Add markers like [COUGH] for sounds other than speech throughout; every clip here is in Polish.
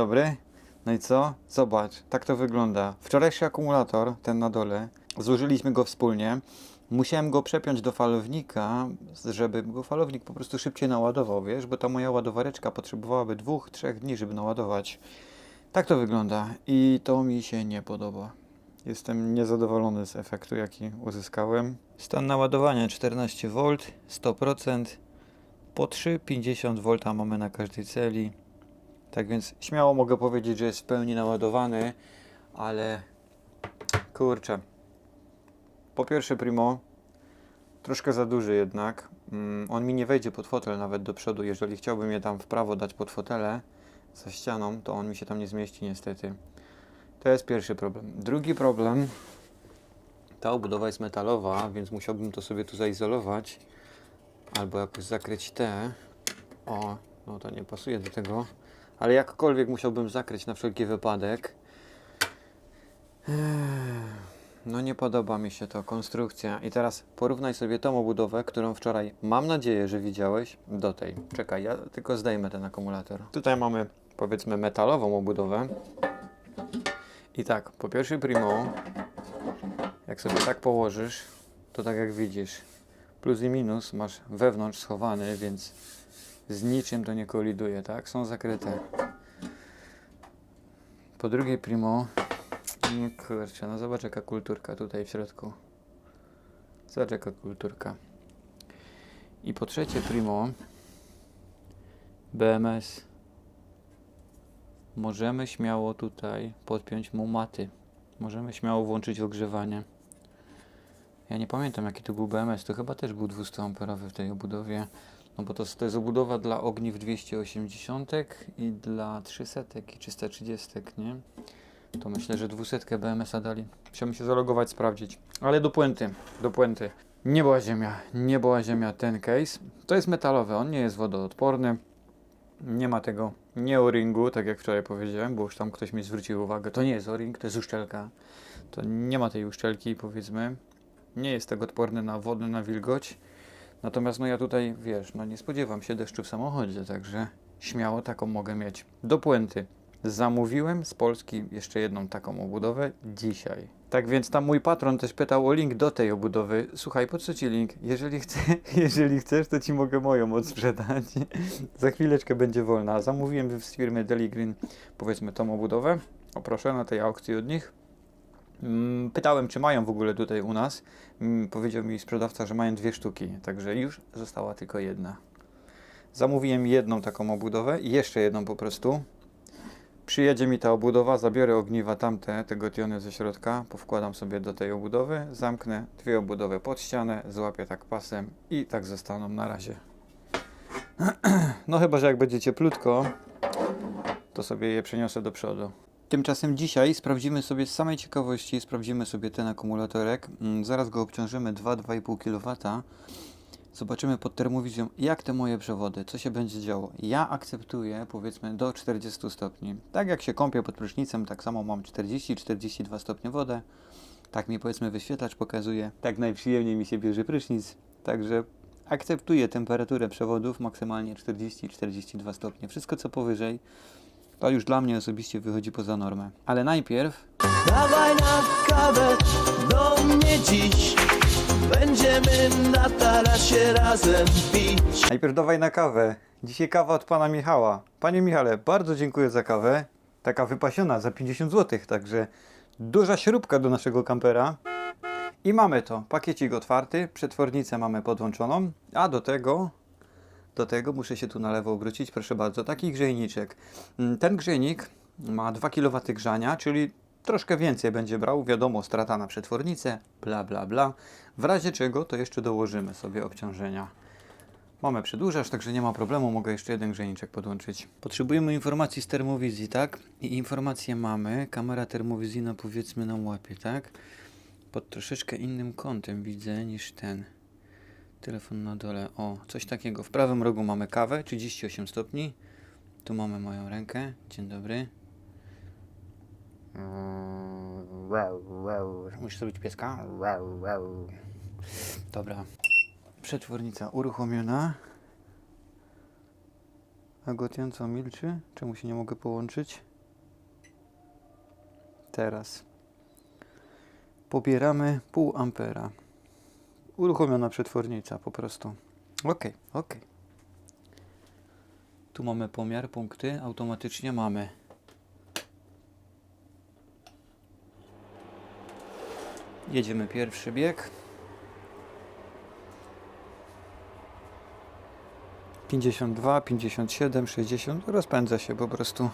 dobry. No i co? Zobacz, tak to wygląda. Wczorajszy akumulator, ten na dole, złożyliśmy go wspólnie. Musiałem go przepiąć do falownika, żeby go falownik po prostu szybciej naładował, wiesz, bo ta moja ładowareczka potrzebowałaby dwóch, trzech dni, żeby naładować. Tak to wygląda i to mi się nie podoba. Jestem niezadowolony z efektu, jaki uzyskałem. Stan naładowania 14V, 100%. Po 3,50 V mamy na każdej celi. Tak więc śmiało mogę powiedzieć, że jest w pełni naładowany, ale kurczę. Po pierwsze, Primo, troszkę za duży jednak. Mm, On mi nie wejdzie pod fotel nawet do przodu. Jeżeli chciałbym je tam w prawo dać pod fotele za ścianą, to on mi się tam nie zmieści niestety. To jest pierwszy problem. Drugi problem. Ta obudowa jest metalowa, więc musiałbym to sobie tu zaizolować albo jakoś zakryć te. O, no to nie pasuje do tego. Ale jakkolwiek musiałbym zakryć na wszelki wypadek. Ech, No nie podoba mi się to, konstrukcja. I teraz porównaj sobie tą obudowę, którą wczoraj mam nadzieję, że widziałeś, do tej. Czekaj, ja tylko zdejmę ten akumulator. Tutaj mamy powiedzmy metalową obudowę. I tak, po pierwsze primo, jak sobie tak położysz, to tak jak widzisz, plus i minus masz wewnątrz schowany, więc z niczym to nie koliduje, tak? Są zakryte. Po drugie primo, no kurczę, no zobacz jaka kulturka tutaj w środku. Zobacz jaka kulturka. I po trzecie primo, BMS. Możemy śmiało tutaj podpiąć mu maty. Możemy śmiało włączyć ogrzewanie. Ja nie pamiętam jaki to był BMS, to chyba też był 200 amperowy w tej obudowie. No bo to, to jest obudowa dla ogniw 280 i dla 300 i 330, nie? To myślę, że 200 BMS-a dali. Musiałem się zalogować, sprawdzić. Ale do puenty, do puenty. Nie była ziemia, nie była ziemia ten case. To jest metalowy, on nie jest wodoodporny. Nie ma tego nie o-ringu, tak jak wczoraj powiedziałem, bo już tam ktoś mi zwrócił uwagę. To nie jest o-ring, to jest uszczelka. To nie ma tej uszczelki, powiedzmy. Nie jest tak odporny na wodę, na wilgoć. Natomiast no ja tutaj, wiesz, no nie spodziewam się deszczu w samochodzie, także śmiało taką mogę mieć. Do puenty. Zamówiłem z Polski jeszcze jedną taką obudowę dzisiaj. Tak więc tam mój patron też pytał o link do tej obudowy. Słuchaj, po co ci link? Jeżeli, chce, [LAUGHS] jeżeli chcesz, to ci mogę moją odsprzedać. [LAUGHS] Za chwileczkę będzie wolna. Zamówiłem z firmy Deligreen, powiedzmy, tą obudowę. O proszę, na tej aukcji od nich. Mm, Pytałem, czy mają w ogóle tutaj u nas. Mm, Powiedział mi sprzedawca, że mają dwie sztuki, także już została tylko jedna. Zamówiłem jedną taką obudowę i jeszcze jedną po prostu. Przyjedzie mi ta obudowa, zabiorę ogniwa tamte, tego tiony ze środka, powkładam sobie do tej obudowy, zamknę dwie obudowy pod ścianę, złapię tak pasem i tak zostaną na razie. [CLEARS THROAT] No chyba, że jak będzie cieplutko, to sobie je przeniosę do przodu. Tymczasem dzisiaj sprawdzimy sobie z samej ciekawości, sprawdzimy sobie ten akumulatorek. Mm, Zaraz go obciążymy 2-2,5 kW. Zobaczymy pod termowizją, jak te moje przewody, co się będzie działo. Ja akceptuję powiedzmy do 40 stopni. Tak jak się kąpię pod prysznicem, tak samo mam 40-42 stopnie wodę. Tak mi powiedzmy wyświetlacz pokazuje. Tak najprzyjemniej mi się bierze prysznic. Także akceptuję temperaturę przewodów maksymalnie 40-42 stopnie. Wszystko co powyżej to już dla mnie osobiście wychodzi poza normę. Ale najpierw Dawaj na kawę do mnie dziś Będziemy na tarasie razem pić Najpierw dawaj na kawę. Dzisiaj kawa od pana Michała. Panie Michale, bardzo dziękuję za kawę. Taka wypasiona za 50 zł, także duża śrubka do naszego kampera. I mamy to. Pakiecik otwarty, przetwornicę mamy podłączoną, a do tego do tego muszę się tu na lewo obrócić, proszę bardzo, taki grzejniczek. Mm, Ten grzejnik ma 2 kW grzania, czyli troszkę więcej będzie brał, wiadomo, strata na przetwornicę, bla bla bla. W razie czego to jeszcze dołożymy sobie obciążenia. Mamy przedłużacz, także nie ma problemu, mogę jeszcze jeden grzejniczek podłączyć. Potrzebujemy informacji z termowizji, tak? I informacje mamy, kamera termowizyjna powiedzmy nam łapie, tak? Pod troszeczkę innym kątem widzę niż ten. Telefon na dole, o, coś takiego. W prawym rogu mamy kawę, 38 stopni. Tu mamy moją rękę, dzień dobry. Musisz zrobić pieska? Dobra. Przetwornica uruchomiona. A gotiąco milczy? Czemu się nie mogę połączyć? teraz. Pobieramy pół ampera. Uruchomiona przetwornica po prostu. Ok, ok. Tu mamy pomiar, punkty, automatycznie mamy. Jedziemy pierwszy bieg. 52, 57, 60. Rozpędza się po prostu.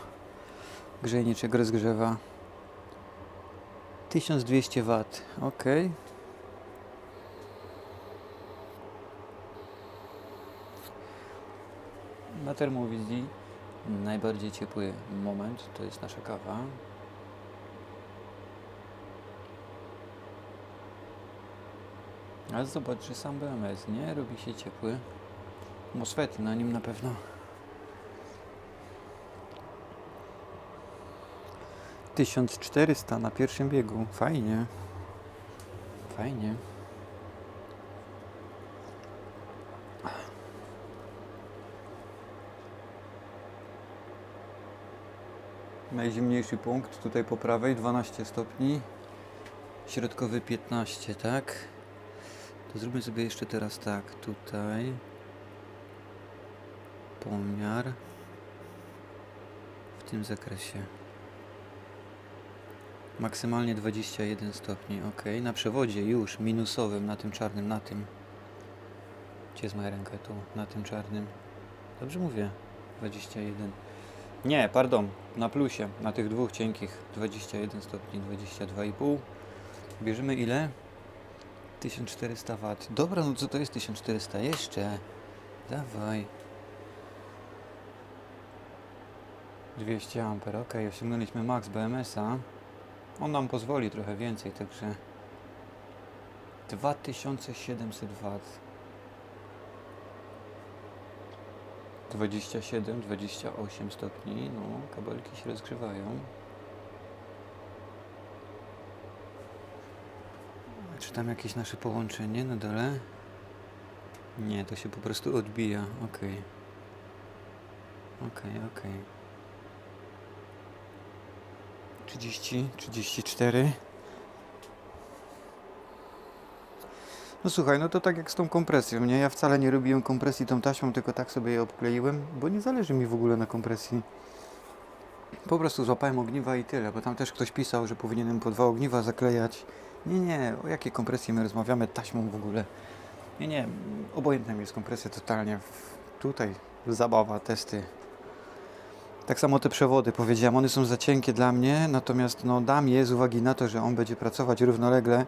Grzejniczek rozgrzewa. 1200 W. Ok. Na termowizji najbardziej ciepły moment to jest nasza kawa. Ale zobacz, że sam BMS nie robi się ciepły. Mosfety na nim na pewno. Tysiąc czterysta na pierwszym biegu. Fajnie. Fajnie. Najzimniejszy punkt tutaj po prawej 12 stopni. Środkowy 15, tak? To zróbmy sobie jeszcze teraz tak. Tutaj pomiar w tym zakresie. Maksymalnie 21 stopni, ok. Na przewodzie już minusowym, na tym czarnym, na tym. Gdzie jest moja ręka? Tu, na tym czarnym. Dobrze mówię? 21. Nie, pardon, na plusie, na tych dwóch cienkich 21 stopni, 22,5. Bierzemy ile? 1400 W. Dobra, no co to jest 1400? Jeszcze. Dawaj. 200 A, ok, osiągnęliśmy max BMS-a. On nam pozwoli trochę więcej, także 2700 W. 27, 28 stopni, no, kabelki się rozgrzewają. Czy tam jakieś nasze połączenie na dole? Nie, to się po prostu odbija, okej. Okej, okej. 30, 34. No słuchaj, no to tak jak z tą kompresją, nie? Ja wcale nie robiłem kompresji tą taśmą, tylko tak sobie je obkleiłem, bo nie zależy mi w ogóle na kompresji. Po prostu złapałem ogniwa i tyle, bo tam też ktoś pisał, że powinienem po dwa ogniwa zaklejać. Nie, nie, o jakiej kompresji my rozmawiamy taśmą w ogóle? Nie, nie, obojętna mi jest kompresja totalnie. Tutaj zabawa, testy. Tak samo te przewody, powiedziałem, one są za cienkie dla mnie, natomiast no, dam je z uwagi na to, że on będzie pracować równolegle.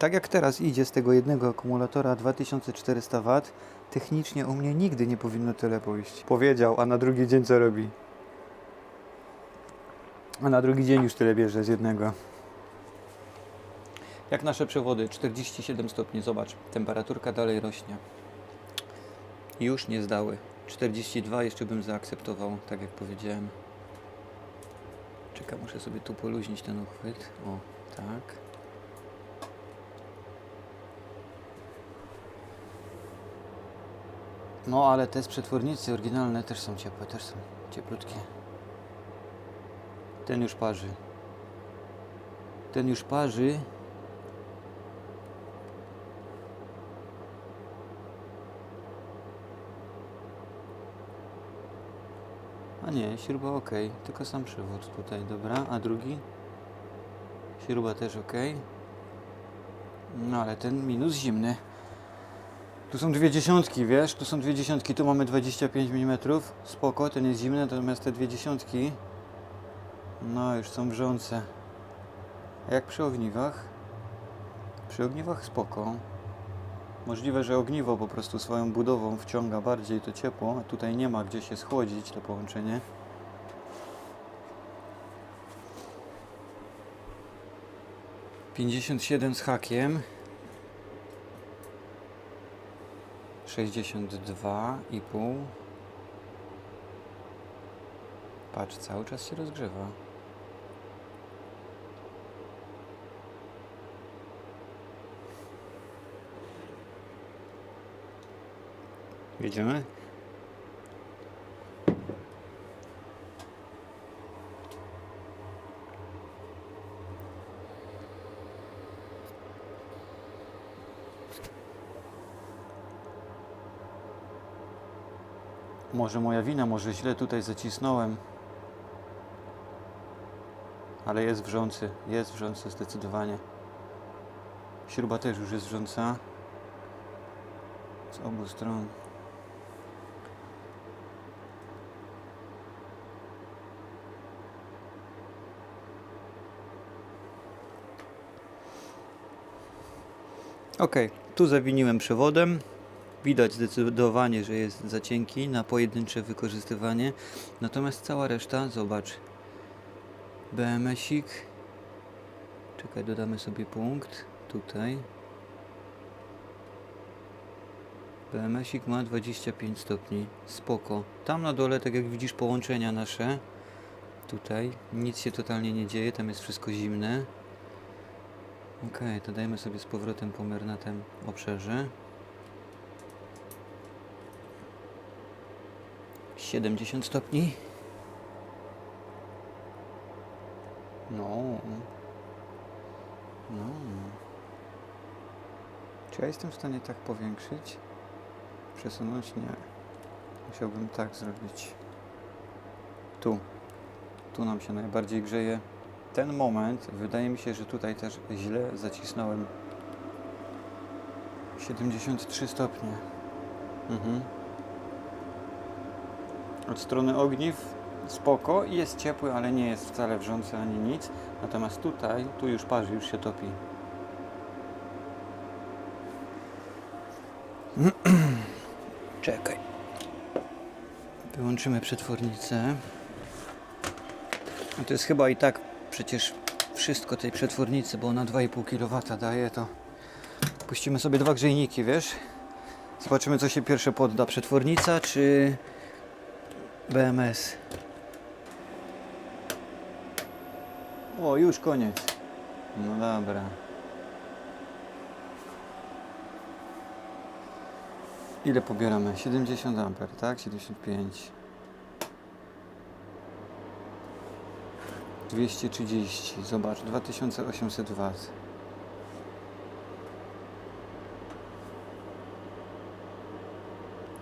Tak jak teraz idzie z tego jednego akumulatora 2400 W, technicznie u mnie nigdy nie powinno tyle pójść. Powiedział, a na drugi dzień co robi? A na drugi dzień już tyle bierze z jednego. Jak nasze przewody, 47 stopni, zobacz, temperaturka dalej rośnie. Już nie zdały. 42 jeszcze bym zaakceptował, tak jak powiedziałem. Czekaj, muszę sobie tu poluźnić ten uchwyt. O, tak. No, ale te z przetwornicy oryginalne też są ciepłe, też są cieplutkie. Ten już parzy. Ten już parzy. A nie, śruba ok, tylko sam przewód tutaj, dobra. A drugi? Śruba też ok. No ale ten minus zimny. Tu są dwie dziesiątki, wiesz? Tu są dwie dziesiątki, tu mamy 25 mm. Spoko, ten jest zimny, natomiast te dwie dziesiątki no już są wrzące. A jak przy ogniwach? Przy ogniwach spoko. Możliwe, że ogniwo po prostu swoją budową wciąga bardziej to ciepło, a tutaj nie ma gdzie się schłodzić to połączenie. Pięćdziesiąt siedem z hakiem. Sześćdziesiąt dwa i pół. Patrz, cały czas się rozgrzewa. Jedziemy? Może moja wina, może źle tutaj zacisnąłem. Ale jest wrzący, jest wrzący zdecydowanie. Śruba też już jest wrząca. Z obu stron. Ok, tu zawiniłem przewodem. Widać zdecydowanie, że jest za cienki na pojedyncze wykorzystywanie. Natomiast cała reszta, zobacz. BMSik. Czekaj, dodamy sobie punkt. Tutaj. BMSik ma 25 stopni. Spoko. Tam na dole, tak jak widzisz, połączenia nasze. Tutaj. Nic się totalnie nie dzieje, tam jest wszystko zimne. Ok, to dajmy sobie z powrotem pomiar na tym obszarze. 70 stopni. No. No. Czy ja jestem w stanie tak powiększyć? Przesunąć? Nie. Musiałbym tak zrobić. Tu. Tu nam się najbardziej grzeje. Ten moment, wydaje mi się, że tutaj też źle zacisnąłem. 73 stopnie. Mhm. Od strony ogniw spoko, jest ciepły, ale nie jest wcale wrzący ani nic. Natomiast tutaj, tu już parzy, już się topi. [CLEARS THROAT] Czekaj. Wyłączymy przetwornicę. To jest chyba i tak przecież wszystko tej przetwornicy, bo ona 2,5 kW daje, to puścimy sobie dwa grzejniki, wiesz? Zobaczymy co się pierwsze podda, przetwornica czy BMS. O, już koniec. No dobra. Ile pobieramy? 70 amper, tak? 75. 230. Zobacz, 2800 W.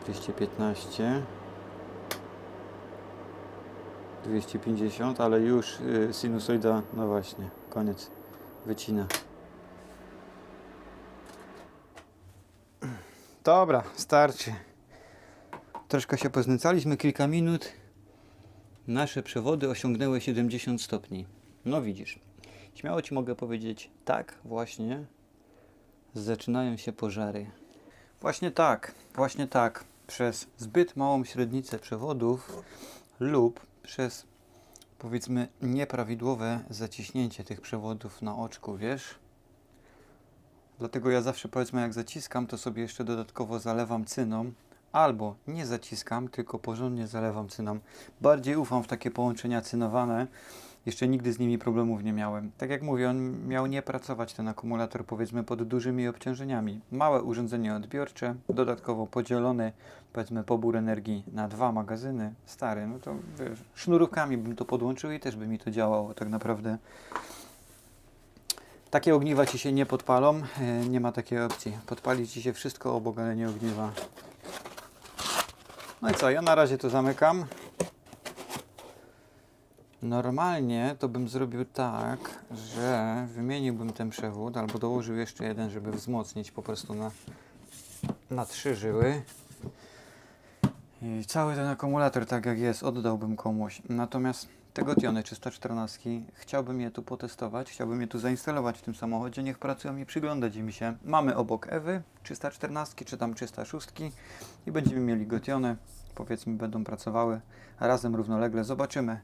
Dwieście piętnaście. 250, ale już y, sinusoida, no właśnie, koniec, wycina. Dobra, starczy. Troszkę się poznęcaliśmy, kilka minut. Nasze przewody osiągnęły 70 stopni. No widzisz, śmiało Ci mogę powiedzieć, tak właśnie zaczynają się pożary. Właśnie tak, właśnie tak. Przez zbyt małą średnicę przewodów lub przez powiedzmy nieprawidłowe zaciśnięcie tych przewodów na oczku, wiesz? Dlatego ja zawsze powiedzmy jak zaciskam, to sobie jeszcze dodatkowo zalewam cyną, albo nie zaciskam, tylko porządnie zalewam cyną. Bardziej ufam w takie połączenia cynowane. Jeszcze nigdy z nimi problemów nie miałem. Tak jak mówię, on miał nie pracować ten akumulator powiedzmy pod dużymi obciążeniami. Małe urządzenie odbiorcze, dodatkowo podzielony powiedzmy pobór energii na dwa magazyny, stary, no to wiesz, sznurówkami bym to podłączył i też by mi to działało tak naprawdę. Takie ogniwa Ci się nie podpalą, e, nie ma takiej opcji. Podpali Ci się wszystko obok, ale nie ogniwa. No i co, ja na razie to zamykam. Normalnie to bym zrobił tak, że wymieniłbym ten przewód albo dołożył jeszcze jeden, żeby wzmocnić po prostu na, na trzy żyły. I cały ten akumulator tak jak jest oddałbym komuś. Natomiast te Gotiony 314 chciałbym je tu potestować, chciałbym je tu zainstalować w tym samochodzie, niech pracują i przyglądać mi się. Mamy obok Ewy 314 czy tam 306 i będziemy mieli Gotiony, powiedzmy będą pracowały razem równolegle. Zobaczymy,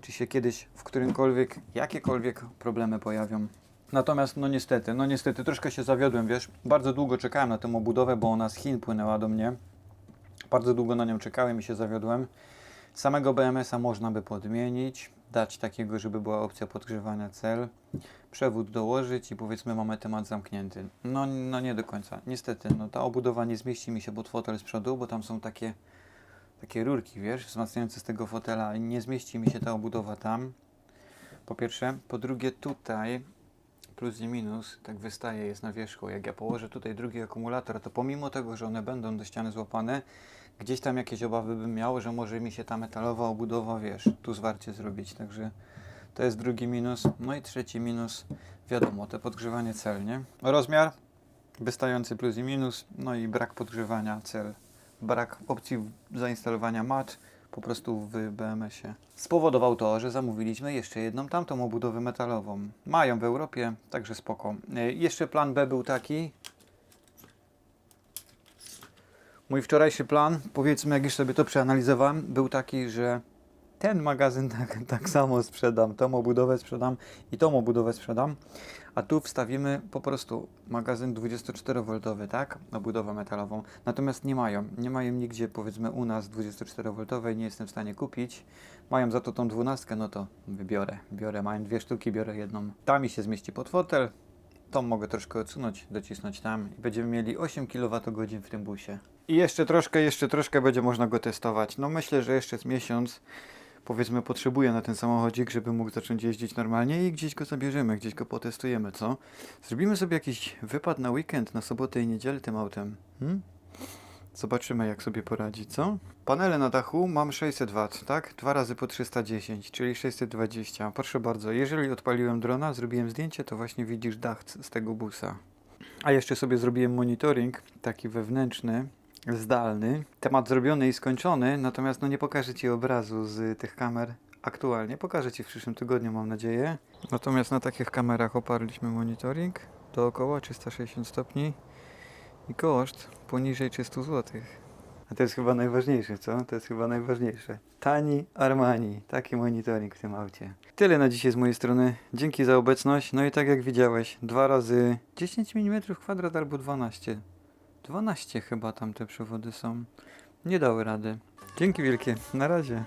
czy się kiedyś w którymkolwiek, jakiekolwiek problemy pojawią. Natomiast no niestety, no niestety troszkę się zawiodłem, wiesz, bardzo długo czekałem na tę obudowę, bo ona z Chin płynęła do mnie. Bardzo długo na nią czekałem i się zawiodłem. Samego BMS-a można by podmienić, dać takiego, żeby była opcja podgrzewania cel, przewód dołożyć i powiedzmy mamy temat zamknięty. No, no nie do końca. Niestety, no ta obudowa nie zmieści mi się pod fotel z przodu, bo tam są takie, takie rurki, wiesz, wzmacniające z tego fotela i nie zmieści mi się ta obudowa tam. Po pierwsze. Po drugie tutaj plus i minus tak wystaje, jest na wierzchu. Jak ja położę tutaj drugi akumulator, to pomimo tego, że one będą do ściany złapane, gdzieś tam jakieś obawy bym miał, że może mi się ta metalowa obudowa, wiesz, tu zwarcie zrobić, także to jest drugi minus. No i trzeci minus, wiadomo, te podgrzewanie cel, nie? Rozmiar, wystający plus i minus, no i brak podgrzewania cel. Brak opcji zainstalowania mat po prostu w BMS-ie. Spowodował to, że zamówiliśmy jeszcze jedną tamtą obudowę metalową. Mają w Europie, także spoko. E, Jeszcze plan B był taki. Mój wczorajszy plan, powiedzmy, jak już sobie to przeanalizowałem, był taki, że ten magazyn [LAUGHS] tak, tak samo sprzedam, tą obudowę sprzedam i tą obudowę sprzedam, a tu wstawimy po prostu magazyn 24V, tak? Obudowę metalową. Natomiast nie mają, nie mają nigdzie powiedzmy u nas 24V, nie jestem w stanie kupić. Mają za to tą 12, no to wybiorę, biorę, mają dwie sztuki, biorę jedną. Ta mi się zmieści pod fotel, tą mogę troszkę odsunąć, docisnąć tam i będziemy mieli 8 kWh w tym busie. I jeszcze troszkę, jeszcze troszkę będzie można go testować. No myślę, że jeszcze z miesiąc powiedzmy potrzebuję na ten samochodzik, żeby mógł zacząć jeździć normalnie i gdzieś go zabierzemy, gdzieś go potestujemy, co? Zrobimy sobie jakiś wypad na weekend, na sobotę i niedzielę tym autem. Hmm? Zobaczymy jak sobie poradzi, co? Panele na dachu mam 600 W, tak? Dwa razy po 310, czyli 620. Proszę bardzo, jeżeli odpaliłem drona, zrobiłem zdjęcie, to właśnie widzisz dach z tego busa. A jeszcze sobie zrobiłem monitoring, taki wewnętrzny, zdalny. Temat zrobiony i skończony, natomiast no nie pokażę Ci obrazu z tych kamer aktualnie. Pokażę Ci w przyszłym tygodniu, mam nadzieję. Natomiast na takich kamerach oparliśmy monitoring dookoła 360 stopni i koszt poniżej 300 zł. A to jest chyba najważniejsze, co? To jest chyba najważniejsze. Tani Armani. Taki monitoring w tym aucie. Tyle na dzisiaj z mojej strony. Dzięki za obecność. No i tak jak widziałeś, dwa razy 10 mm kwadrat albo 12. 12 chyba tam te przewody są. Nie dały rady. Dzięki wielkie. Na razie.